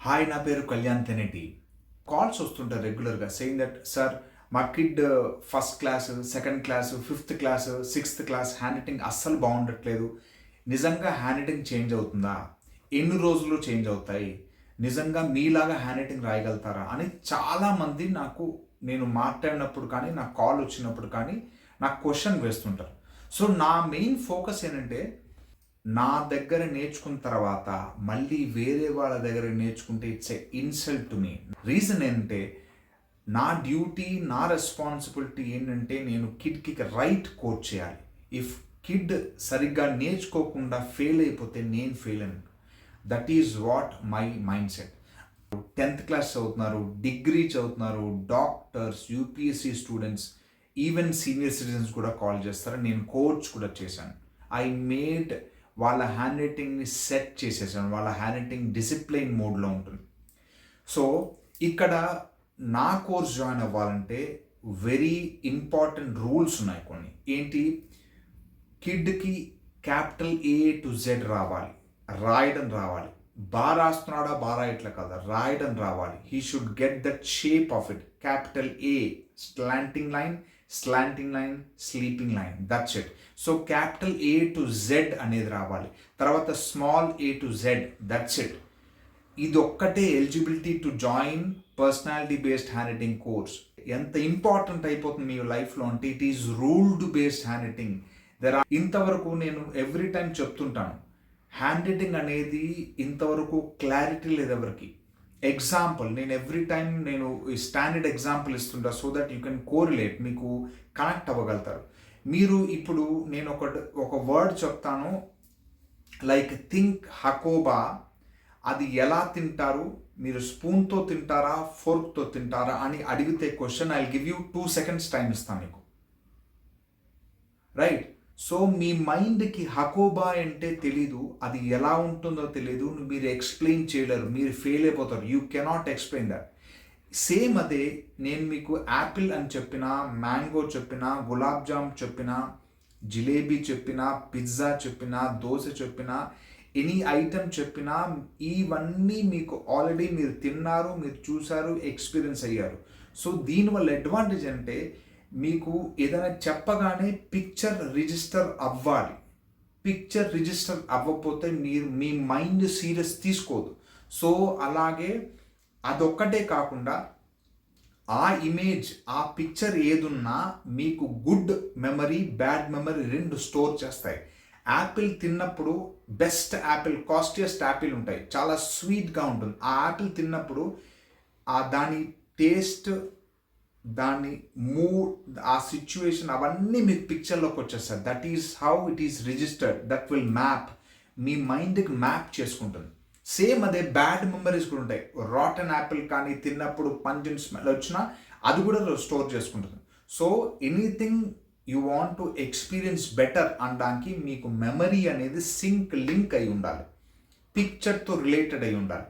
Hi నా పేరు Kalyan Teneti. Calls వస్తుంటారు రెగ్యులర్గా సెయింగ్ దట్ సార్ మా kid first class second class fifth class sixth class handwriting అస్సలు బాగుండట్లేదు. నిజంగా హ్యాండ్ రైటింగ్ చేంజ్ అవుతుందా? ఎన్ని రోజులు చేంజ్ అవుతాయి? నిజంగా మీలాగా హ్యాండ్ రైటింగ్ రాయగలుగుతారా? అని చాలామంది నాకు నేను మాట్లాడినప్పుడు కానీ నాకు కాల్ వచ్చినప్పుడు కానీ నాకు క్వశ్చన్ వేస్తుంటారు. సో నా మెయిన్ ఫోకస్ ఏంటంటే నా దగ్గర నేర్చుకున్న తర్వాత మళ్ళీ వేరే వాళ్ళ దగ్గర నేర్చుకుంటే it's a insult to me reason ఏంటంటే నా డ్యూటీ నా రెస్పాన్సిబిలిటీ ఏంటంటే నేను కిడ్కి రైట్ కోచ్ చేయాలి. ఇఫ్ కిడ్ సరిగ్గా నేర్చుకోకుండా ఫెయిల్ అయిపోతే నేను ఫెయిల్ అని. That is what my mindset tenth class చదువుతున్నారు డిగ్రీ చదువుతున్నారు doctors UPSC students even senior citizens కూడా కాల్ చేస్తారు నేను కోచ్ కూడా చేశాను. ఐ మేడ్ వాళ్ళ హ్యాండ్ రైటింగ్ని సెట్ చేసేసాను. వాళ్ళ హ్యాండ్ రైటింగ్ డిసిప్లైన్ మోడ్లో ఉంటుంది. సో ఇక్కడ నా కోర్స్ జాయిన్ అవ్వాలంటే వెరీ ఇంపార్టెంట్ రూల్స్ ఉన్నాయి కొన్ని. ఏంటి? కిడ్కి క్యాపిటల్ ఏ టు జెడ్ రావాలి. రాయడం రావాలి. బా రాస్తున్నాడా? బా రాయట్లే కదా? రాయడం రావాలి. He should get that shape of it capital A slanting line slanting line sleeping line that's it so capital A to Z అనేది రావాలి. తర్వాత small A to Z that's it ఇది ఒక్కటే eligibility to join personality based handwriting course ఎంత important అయిపోతుంది మీ లైఫ్లో అంటే it is ruled based handwriting there are ఇంతవరకు నేను ఎవ్రీ టైం చెప్తుంటాను హ్యాండ్ రైటింగ్ అనేది ఇంతవరకు క్లారిటీ లేదు ఎవరికి. ఎగ్జాంపుల్ నేను ఎవ్రీ టైం నేను standard example ఇస్తుంటా so that you can correlate మీకు కనెక్ట్ అవ్వగలుగుతారు. మీరు ఇప్పుడు నేను ఒక ఒక వర్డ్ చెప్తాను లైక్ థింక్ హకోబా అది ఎలా తింటారు? మీరు స్పూన్తో తింటారా? ఫోర్క్తో తింటారా? అని అడిగితే question I give you two seconds time ఇస్తాను మీకు రైట్ సో మీ మైండ్కి హకోబా అంటే తెలీదు. అది ఎలా ఉంటుందో తెలీదు. మీరు ఎక్స్ప్లెయిన్ చేయలేరు. మీరు ఫెయిల్ అయిపోతారు. You cannot explain that. Same అదే నేను మీకు యాపిల్ అని చెప్పిన మ్యాంగో చెప్పిన గులాబ్ జామ్ చెప్పిన జిలేబీ చెప్పిన పిజ్జా చెప్పిన దోశ చెప్పిన ఎనీ ఐటమ్ చెప్పినా ఇవన్నీ మీకు ఆల్రెడీ మీరు తిన్నారు మీరు చూసారు ఎక్స్పీరియన్స్ అయ్యారు. సో దీనివల్ల అడ్వాంటేజ్ అంటే మీకు ఏదైనా చెప్పగానే పిక్చర్ రిజిస్టర్ అవ్వాలి. పిక్చర్ రిజిస్టర్ అవ్వకపోతే మీరు మీ మైండ్ సీరియస్ తీసుకోదు. సో అలాగే అదొక్కటే కాకుండా ఆ ఇమేజ్ ఆ పిక్చర్ ఏదున్నా మీకు గుడ్ మెమరీ బ్యాడ్ మెమరీ రెండు స్టోర్ చేస్తాయి. యాపిల్ తిన్నప్పుడు బెస్ట్ యాపిల్ కాస్టియస్ట్ యాపిల్ ఉంటాయి. చాలా స్వీట్గా ఉంటుంది. ఆ యాపిల్ తిన్నప్పుడు ఆ దాని టేస్ట్ దాన్ని మూడ్ ఆ సిచ్యువేషన్ అవన్నీ మీకు పిక్చర్లోకి వచ్చేస్తారు. That is how it is registered that will map మీ మైండ్కి మ్యాప్ చేసుకుంటుంది. సేమ్ అదే బ్యాడ్ మెమరీస్ కూడా ఉంటాయి. రాటన్ యాపిల్ కానీ తిన్నప్పుడు పంజన్ స్మెల్ వచ్చినా అది కూడా స్టోర్ చేసుకుంటుంది. So anything you want to experience better అనడానికి మీకు మెమరీ అనేది సింక్ లింక్ అయి ఉండాలి. పిక్చర్తో రిలేటెడ్ అయి ఉండాలి.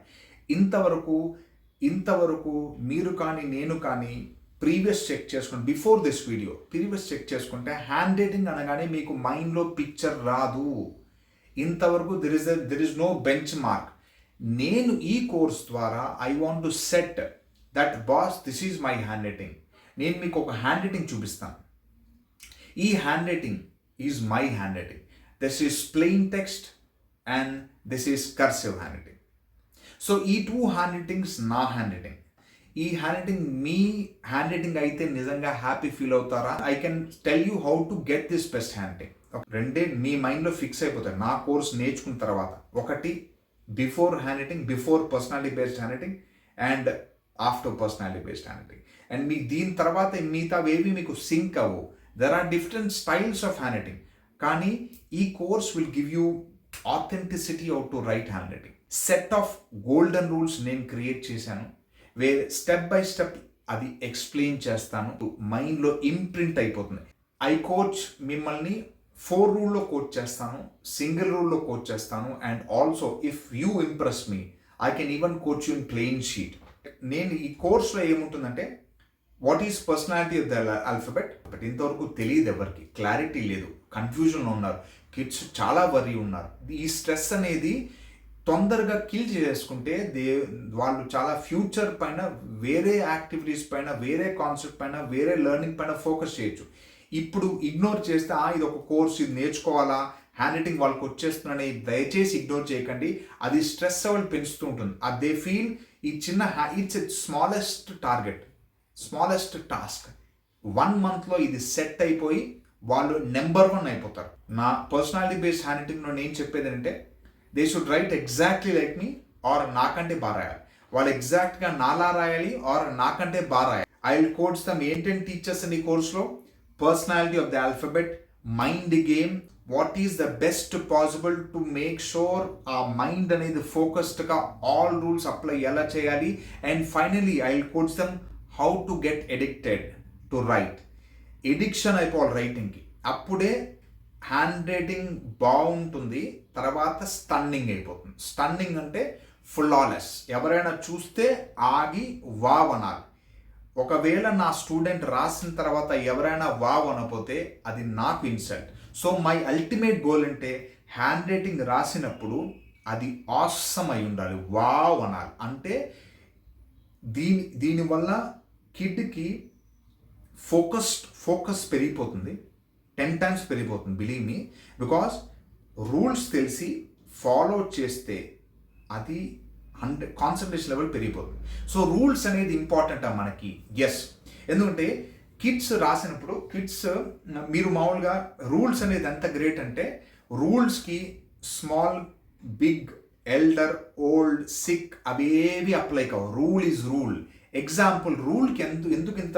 ఇంతవరకు ఇంతవరకు మీరు కానీ నేను కానీ ప్రీవియస్ చెక్ చేసుకుని before this video previous check చేసుకుంటే హ్యాండ్ రైటింగ్ అనగానే మీకు మైండ్లో పిక్చర్ రాదు. ఇంతవరకు there is there is no benchmark నేను ఈ కోర్స్ ద్వారా I want to set that boss this is my handwriting నేను మీకు ఒక హ్యాండ్ రైటింగ్ చూపిస్తాను. ఈ handwriting is my handwriting this is plain text and this is cursive handwriting so ఈ two handwritings నా హ్యాండ్ రైటింగ్ ఈ handwriting మీ handwriting అయితే నిజంగా హ్యాపీ ఫీల్ అవుతారా? I can tell you how to get this best handwriting రెండే మీ మైండ్లో ఫిక్స్ అయిపోతాయి. నా కోర్స్ నేర్చుకున్న తర్వాత. ఒకటి before handwriting before personality based handwriting and after personality based handwriting and మీకు దీని తర్వాత మిగతా ఏవి మీకు సింక్ అవ్వు there are different styles of handwriting కానీ ఈ course will give you authenticity out to write handwriting set of golden rules నేను క్రియేట్ చేశాను. వేరే స్టెప్ బై స్టెప్ అది ఎక్స్ప్లెయిన్ చేస్తాను. మైండ్లో ఇంప్రింట్ అయిపోతుంది. ఐ కోచ్ మిమ్మల్ని ఫోర్ రూల్లో కోచ్ చేస్తాను సింగిల్ రూల్లో కోచ్ చేస్తాను and also if you impress me I can even coach you in plain sheet నేను ఈ కోర్స్లో ఏముంటుందంటే what is personality of the alphabet but ఇంతవరకు తెలియదు ఎవరికి. క్లారిటీ లేదు. కన్ఫ్యూజన్లో ఉన్నారు. కిడ్స్ చాలా వరి ఉన్నారు. ఈ స్ట్రెస్ అనేది తొందరగా కిల్ చేసుకుంటే దే వాళ్ళు చాలా ఫ్యూచర్ పైన వేరే యాక్టివిటీస్ పైన వేరే కాన్సెప్ట్ పైన వేరే లెర్నింగ్ పైన ఫోకస్ చేయొచ్చు. ఇప్పుడు ఇగ్నోర్ చేస్తే ఇది ఒక కోర్స్ ఇది నేర్చుకోవాలా? హ్యాండ్ రైటింగ్ వాళ్ళకి వచ్చేస్తుందని దయచేసి ఇగ్నోర్ చేయకండి. అది స్ట్రెస్ లెవెల్ పెంచుతూ ఉంటుంది. అది దే ఫీల్ ఈ చిన్న it's smallest target smallest task one మంత్లో ఇది సెట్ అయిపోయి వాళ్ళు నెంబర్ వన్ అయిపోతారు. నా పర్సనాలిటీ బేస్డ్ హ్యాండ్ రైటింగ్లో నేను చెప్పేది ఏంటంటే they should write exactly like me or నాకంటే బాగా రాయాలి. వాళ్ళు ఎగ్జాక్ట్గా నాలా రాయాలి ఆర్ నాకంటే బాగా రాయాలి. ఐ విల్ కోడ్స్ దమ్ ఏంటంటే టీచర్స్ ఈ కోర్స్లో personality of the alphabet mind game what is the best possible to make sure ఆ మైండ్ అనేది ఫోకస్డ్గా ఆల్ రూల్స్ అప్లై ఎలా చేయాలి? And finally I will codes them how to get addicted to write addiction అయిపోవాలి రైటింగ్కి అప్పుడే hand writing బాగుంటుంది తర్వాత స్టన్నింగ్ అయిపోతుంది. స్టన్నింగ్ అంటే ఫ్లాలెస్ ఎవరైనా చూస్తే ఆగి వావ్ అనాలి ఒకవేళ నా స్టూడెంట్ రాసిన తర్వాత ఎవరైనా వావ్ అనపోతే అది నాకు insult so my ultimate goal అంటే హ్యాండ్ రైటింగ్ రాసినప్పుడు అది ఆసమ్ అయి ఉండాలి. వావ్ అనాలి అంటే దీని దీనివల్ల కిడ్కి ఫోకస్ ఫోకస్ పెరిగిపోతుంది. టెన్ టైమ్స్ పెరిగిపోతుంది బిలీవ్ మీ బికాస్ రూల్స్ తెలిసి ఫాలో చేస్తే అది హండ్రెడ్ కాన్సన్ట్రేషన్ లెవెల్ పెరిగిపోతుంది. సో రూల్స్ అనేది ఇంపార్టెంట్ మనకి? ఎస్ ఎందుకంటే కిడ్స్ రాసినప్పుడు కిడ్స్ మీరు మామూలుగా రూల్స్ అనేది ఎంత గ్రేట్ అంటే రూల్స్కి small big elder old sick అవి ఏవి అప్లై కావు. రూల్ ఈజ్ రూల్ ఎగ్జాంపుల్ రూల్కి ఎందు ఎందుకు ఇంత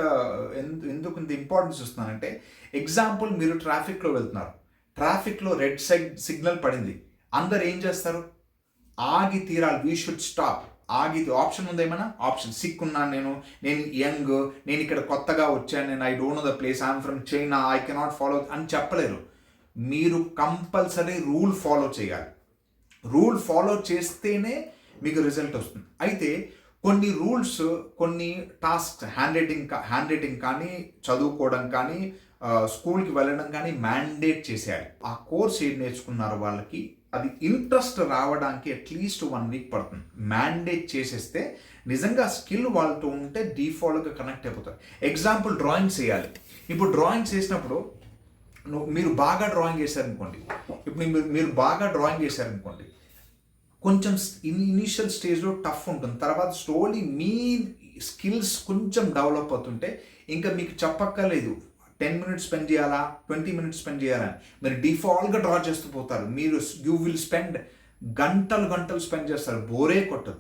ఎందు ఎందుకు ఇంత ఇంపార్టెన్స్ ఇస్తున్నానంటే ఎగ్జాంపుల్ మీరు ట్రాఫిక్లో వెళ్తున్నారు. ట్రాఫిక్లో రెడ్ సైడ్ సిగ్నల్ పడింది. అందరు ఏం చేస్తారు? ఆగి తీరాలి. వీ షుడ్ స్టాప్ ఆగి ఆప్షన్ ఉంది ఏమైనా? ఆప్షన్ సిక్ ఉన్నాను నేను. నేను యంగ్. నేను ఇక్కడ కొత్తగా వచ్చాను. నేను I don't know the place I'm from China I cannot follow అని చెప్పలేరు. మీరు కంపల్సరీ రూల్ ఫాలో చేయాలి. రూల్ ఫాలో చేస్తేనే మీకు రిజల్ట్ వస్తుంది. అయితే కొన్ని రూల్స్ కొన్ని task handwriting handwriting కానీ చదువుకోవడం కానీ స్కూల్కి వెళ్ళడం కానీ మ్యాండేట్ చేసేయాలి. ఆ కోర్స్ ఏం నేర్చుకున్నారు వాళ్ళకి అది ఇంట్రెస్ట్ రావడానికి అట్లీస్ట్ వన్ వీక్ పడుతుంది. మ్యాండేట్ చేసేస్తే నిజంగా స్కిల్ వాళ్ళతో ఉంటే డీఫాల్ట్గా కనెక్ట్ అయిపోతారు. ఎగ్జాంపుల్ డ్రాయింగ్స్ వేయాలి. ఇప్పుడు డ్రాయింగ్స్ వేసినప్పుడు నువ్వు మీరు బాగా డ్రాయింగ్ చేశారనుకోండి ఇప్పుడు మీరు మీరు బాగా డ్రాయింగ్ చేశారనుకోండి కొంచెం ఇనీషియల్ స్టేజ్లో టఫ్ ఉంటుంది. తర్వాత స్లోలీ మీ స్కిల్స్ కొంచెం డెవలప్ అవుతుంటే ఇంకా మీకు చెప్పక్కర్లేదు. టెన్ మినిట్స్ స్పెండ్ చేయాలా? ట్వంటీ మినిట్స్ స్పెండ్ చేయాలా? మీరు డిఫాల్ట్గా డ్రా చేస్తూ పోతారు. మీరు యూ విల్ స్పెండ్ గంటలు గంటలు స్పెండ్ చేస్తారు. బోరే కొట్టదు.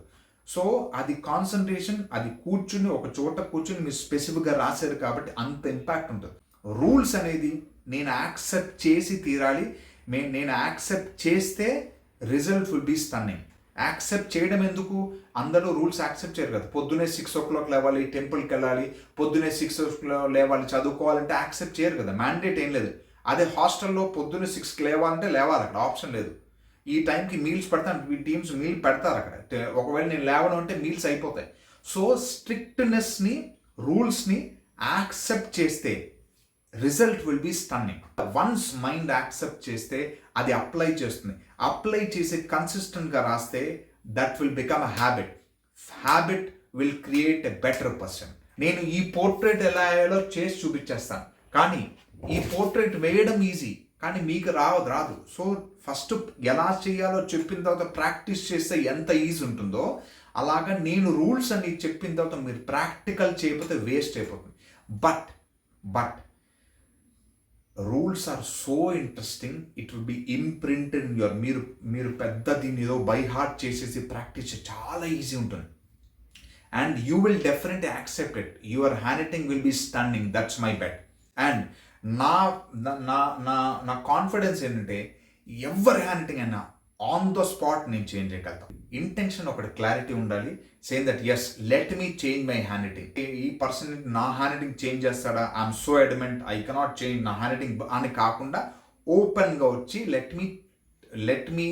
సో అది కాన్సన్ట్రేషన్ అది కూర్చుని ఒక చోట కూర్చుని మీరు స్పెసిఫిక్గా రాశారు కాబట్టి అంత ఇంపాక్ట్ ఉంటుంది. రూల్స్ అనేది నేను యాక్సెప్ట్ చేసి తీరాలి. నేను యాక్సెప్ట్ చేస్తే result will be stunning. Accept చేయడం ఎందుకు? అందరూ రూల్స్ యాక్సెప్ట్ చేయరు కదా. పొద్దునే సిక్స్ ఓ క్లాక్ లేవాలి టెంపుల్కి వెళ్ళాలి పొద్దునే సిక్స్ ఓ క్లాక్ లేవాలి చదువుకోవాలంటే యాక్సెప్ట్ చేయరు కదా. మ్యాండేట్ ఏం లేదు. అదే హాస్టల్లో పొద్దున్న సిక్స్కి లేవాలంటే లేవాలి అక్కడ ఆప్షన్ లేదు. ఈ టైంకి మీల్స్ పెడతాను ఈ టీమ్స్ మీల్ పెడతారు అక్కడ. ఒకవేళ నేను లేవను అంటే మీల్స్ అయిపోతాయి. సో స్ట్రిక్ట్నెస్ని రూల్స్ని యాక్సెప్ట్ చేస్తే result will be stunning. Once mind accept చేస్తే అది అప్లై చేస్తుంది. అప్లై చేసి కన్సిస్టెంట్గా రాస్తే that will become a habit habit will create a better person నేను ఈ పోర్ట్రేట్ ఎలా అయ్యాలో చేసి చూపించేస్తాను. కానీ ఈ పోర్ట్రేట్ వేయడం ఈజీ కానీ మీకు రావదు రాదు. సో ఫస్ట్ ఎలా చేయాలో చెప్పిన తర్వాత ప్రాక్టీస్ చేస్తే ఎంత ఈజీ ఉంటుందో అలాగా నేను రూల్స్ అని చెప్పిన తర్వాత మీరు ప్రాక్టికల్ చేయకపోతే వేస్ట్ అయిపోతుంది. But but rules are so interesting it will be imprinted in your మీరు మీరు పెద్ద దీన్ని ఏదో బై హార్ట్ చేసేసి ప్రాక్టీస్ చాలా ఈజీ ఉంటుంది. And you will definite accept it your hand will be stunning that's my bet and నా నా నా నా కాన్ఫిడెన్స్ ఏంటంటే ఎవరి హ్యాండ్ రైటింగ్ అయినా ఆన్ ద స్పాట్ నేను చేంజ్ చేయగలుగుతాను. ఇంటెన్షన్ ఒకటి క్లారిటీ ఉండాలి. Same that is let me change my hand writing ఈ పర్సన్ నా హ్యాండ్ రైటింగ్ చేంజ్ చేస్తాడా? I'm so adamant I cannot change నా హ్యాండ్ రైటింగ్ అని కాకుండా ఓపెన్గా వచ్చి let me let me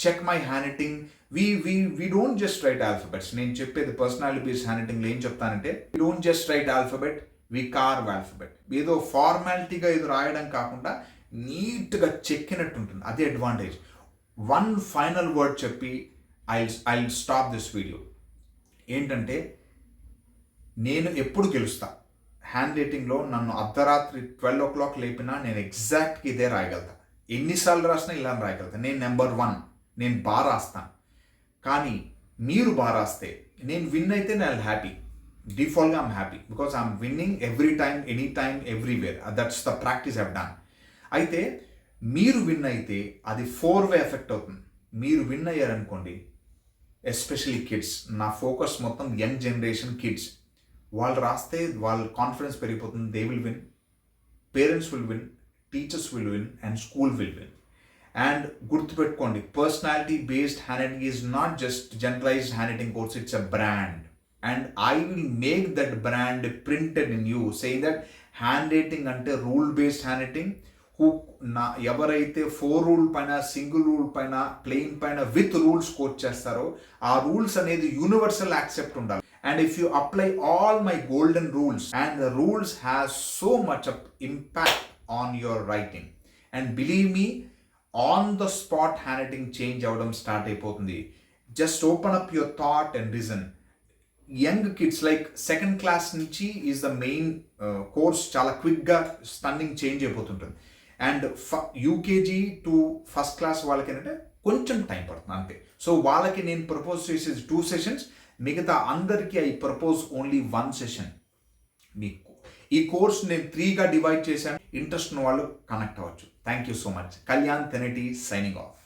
check my hand writing we we we don't just write alphabets నేను చెప్పేది పర్సనాలిటీ బేస్ హ్యాండ్ రైటింగ్లో ఏం చెప్తానంటే we don't just write alphabet we carve alphabet ఏదో ఫార్మాలిటీగా ఏదో రాయడం కాకుండా నీట్గా చెక్కినట్టు ఉంటుంది. అదే అడ్వాంటేజ్ వన్ ఫైనల్ వర్డ్ చెప్పి I I stop this video ఏంటంటే నేను ఎప్పుడు గెలుస్తా. హ్యాండ్ రైటింగ్లో నన్ను అర్ధరాత్రి ట్వెల్వ్ ఓ క్లాక్ లేపినా నేను ఎగ్జాక్ట్గా ఇదే రాయగలుగుతా. ఎన్నిసార్లు రాసినా ఇలా రాయగలుగుతా. నేను నెంబర్ వన్ నేను బాగా రాస్తాను కానీ మీరు బాగా రాస్తే నేను విన్ అయితే నేను హ్యాపీ డిఫాల్ట్గా I'm happy because I'm winning every time any time everywhere that's the practice have done అయితే మీరు విన్ అయితే అది ఫోర్ వే ఎఫెక్ట్ అవుతుంది. మీరు విన్ అయ్యారనుకోండి ఎస్పెషలీ కిడ్స్ నా ఫోకస్ మొత్తం యంగ్ జనరేషన్ కిడ్స్ వాళ్ళు రాస్తే వాళ్ళ కాన్ఫిడెన్స్ పెరిగిపోతుంది. They will win parents will win teachers will win and school will win and గుర్తుపెట్టుకోండి personality based hand writing is not just generalized hand writing course it's a brand and I will make that brand printed in you say that hand writing అంటే rule based hand writing cook నా ఎవరైతే four rule పైన single rule పైన plain పైన with rules coach చేస్తారో ఆ rules అనేది universal accept ఉండాలి. And if you apply all my golden rules and the rules has so much up impact on your writing. And believe me on the spot hand writing change అవ్వడం start అయిపోతుంది. Just open up your thought and reason. Young kids like second class నుంచి is the main course చాలా క్విక్గా stunning change అయిపోతుంటుంది. And ఫ UKG to first class వాళ్ళకి ఏంటంటే కొంచెం టైం పడుతుంది అంతే. సో వాళ్ళకి నేను ప్రపోజ్ చేసేది టూ సెషన్స్ మిగతా అందరికీ I propose only one session మీకు. ఈ కోర్స్ నేను త్రీగా డివైడ్ చేశాను. ఇంట్రెస్ట్ ఉన్న వాళ్ళు కనెక్ట్ అవ్వచ్చు. Thank you so much Kalyan తెనటి signing of